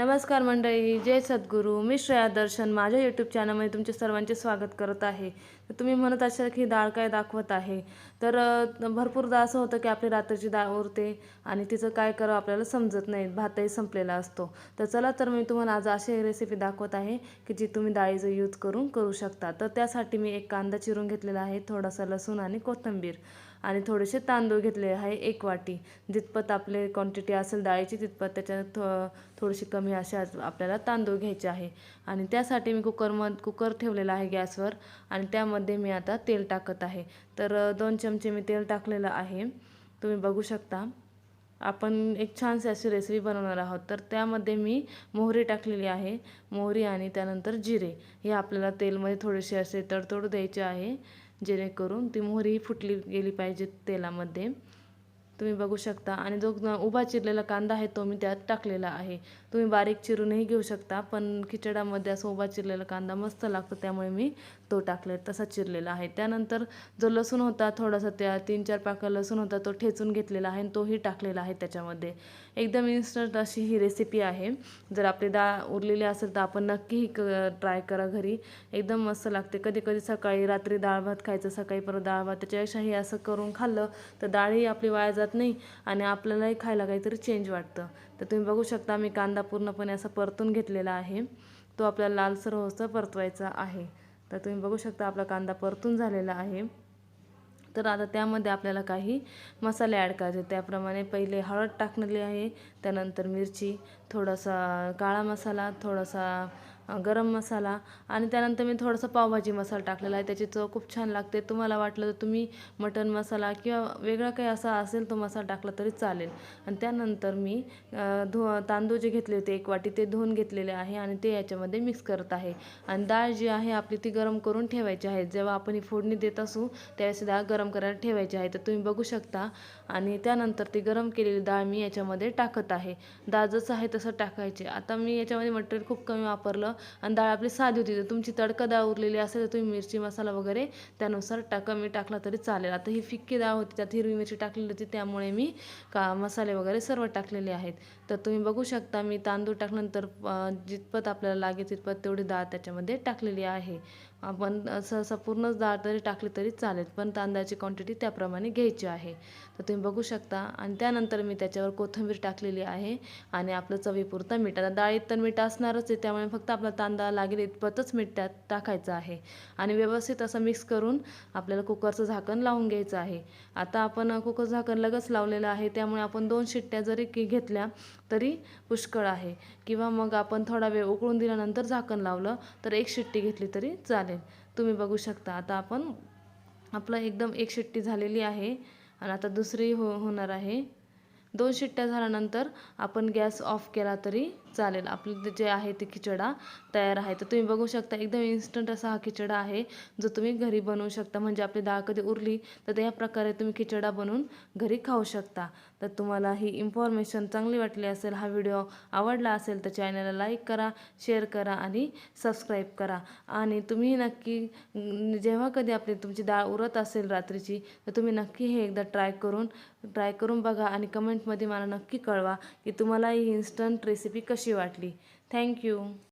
नमस्कार मंडळी जय सद्गुरू. मी श्रेया दर्शन. माझ्या यूट्यूब चॅनलमध्ये तुमचे सर्वांचे स्वागत करत आहे. तुम्ही म्हणत असाल की डाळ काय दाखवत आहे. तर भरपूरदा असं होतं की आपली रात्रीची डाळ उरते आणि तिचं काय करावं आपल्याला समजत नाही. भातही संपलेला असतो. तर चला तर मी तुम्हाला आज अशी रेसिपी दाखवत आहे की जी तुम्ही डाळीचं यूज करून करू शकता. तर त्यासाठी मी एक कांदा चिरून घेतलेला आहे थोडासा लसूण आणि कोथिंबीर आणि थोडेसे तांदूळ घेतले आहे एक वाटी. जितपत आपले क्वांटिटी असेल डाळीची तितपत त्याच्यात थो थोडीशी कमी असे आपल्याला तांदूळ घ्यायचे आहे. आणि त्यासाठी मी कुकरम कुकर ठेवलेला आहे गॅसवर आणि त्यामध्ये मी आता तेल टाकत आहे. तर दोन चमचे मी तेल टाकलेलं आहे. तुम्ही बघू शकता. आपण एक छानशी अशी रेसिपी बनवणार आहोत. तर त्यामध्ये मी मोहरी टाकलेली आहे. मोहरी आणि त्यानंतर जिरे. हे आपल्याला तेलमध्ये थोडेसे असे तडतोड द्यायचे आहे. जेणेकरून ती मोहरी फुटली गेली पाहिजे तेलामध्ये. तुम्ही बघू शकता. आणि जो उभा चिरलेला कांदा आहे तो मी त्यात टाकलेला आहे. तुम्ही बारीक चिरूनही घेऊ शकता पण खिचडामध्ये असं उभा चिरलेला कांदा मस्त लागतो त्यामुळे मी तो टाकले तसा चिरलेला आहे. त्यानंतर जो लसूण होता थोडासा त्या तीन चार पाकं लसूण होता तो ठेचून घेतलेला आहे आणि तोही टाकलेला आहे त्याच्यामध्ये. एकदम इन्स्टंट अशी ही रेसिपी आहे. जर आपली डाळ उरलेली असेल तर आपण नक्कीही क ट्राय करा घरी. एकदम मस्त लागते. कधी कधी सकाळी रात्री डाळ भात खायचं सकाळी परत डाळ भात त्याच्यापेक्षा हे असं करून खाल्लं तर डाळही आपली वाया जात नाही आणि आपल्यालाही खायला काहीतरी चेंज वाटतं. तर तुम्ही बघू शकता मी कांदा पूर्णपणे असा परतून घेतलेला आहे. तो आपल्याला लालसर होतं परतवायचा आहे. तर तुम्ही बघू शकता आपला कांदा परतून झालेला आहे. तर आता त्यामध्ये आपल्याला काही मसाले ॲड करायचे. त्याप्रमाणे पहिले हळद टाकलेली आहे त्यानंतर मिरची थोडासा काळा मसाला थोडासा गरम मसाला आणि त्यानंतर मी थोडासा पावभाजी मसाला टाकलेला आहे. त्याची चव खूप छान लागते. तुम्हाला वाटलं तर तुम्ही मटन मसाला किंवा वेगळा काही असा असेल तो मसाला टाकला तरी चालेल. आणि त्यानंतर मी धु तांदूळ जे घेतले होते एक वाटी ते धुवून घेतलेले आहे आणि ते याच्यामध्ये मिक्स करत आहे. आणि डाळ जी आहे आपली ती गरम करून ठेवायची आहे. जेव्हा आपण ही फोडणी देत असू त्यावेळेस डाळ गरम करायला ठेवायची आहे. तर तुम्ही बघू शकता. आणि त्यानंतर ती गरम केलेली डाळ मी याच्यामध्ये टाकत आहे. डाळ जसं आहे तसं टाकायचे. आता मी याच्यामध्ये मटेरियल खूप कमी वापरलं. आणि डाळ आपली साधी होती तर तुमची तडका डाळ उरलेली असेल तर तुम्ही मिरची मसाला वगैरे त्यानुसार टाका मी टाकला तरी चालेल. आता ही फिक्की डाळ होती त्यात हिरवी मिरची टाकलेली होती त्यामुळे मी का मसाले वगैरे सर्व टाकलेले आहेत. तर तुम्ही बघू शकता मी तांदूळ टाकल्यानंतर जितपत आपल्याला लागेल तितपत तेवढी डाळ त्याच्यामध्ये टाकलेली आहे. आपण असं असं पूर्णच डाळ तरी टाकली तरी चालेल पण तांदळाची क्वांटिटी त्याप्रमाणे घ्यायची आहे. तर तुम्ही बघू शकता. आणि त्यानंतर मी त्याच्यावर कोथिंबीर टाकलेली आहे आणि आपलं चवीपुरता मीठ. आता डाळीत तर मीठ असणारच आहे त्यामुळे फक्त आपला तांदळा लागेल इतपतच मीठ त्यात टाकायचं आहे. आणि व्यवस्थित असं मिक्स करून आपल्याला कुकरचं झाकण लावून घ्यायचं आहे. आता आपण कुकर झाकण लगेच लावलेलं आहे त्यामुळे आपण दोन शिट्ट्या जरी की घेतल्या तरी पुष्कळ आहे. किंवा मग आपण थोडा वेळ उकळून दिल्यानंतर झाकण लावलं तर एक शिट्टी घेतली तरी चालेल. तुम्ही बघू शकता. आता आपण आपलं एकदम एक शिट्टी झालेली आहे आणि आता दुसरी हो होणार आहे. दोन शिट्ट्या झाल्यानंतर आपण गॅस ऑफ केला तरी चालेल. आपलं जे आहे ते खिचडा तयार आहे. तर तुम्ही बघू शकता एकदम इन्स्टंट असा हा खिचडा आहे जो तुम्ही घरी बनवू शकता. म्हणजे आपली डाळ कधी उरली तर त्या प्रकारे तुम्ही खिचडा बनवून घरी खाऊ शकता. तर तुम्हाला ही इन्फॉर्मेशन चांगली वाटली असेल हा व्हिडिओ आवडला असेल तर चॅनलला लाईक करा शेअर करा आणि सबस्क्राईब करा. आणि तुम्ही नक्की जेव्हा कधी आपली तुमची डाळ उरत असेल रात्रीची तर तुम्ही नक्की हे एकदा ट्राय करून ट्राय करून बघा आणि कमेंट कमेंटमध्ये मला नक्की कळवा की तुम्हाला ही इन्स्टंट रेसिपी कशी वाटली. थँक्यू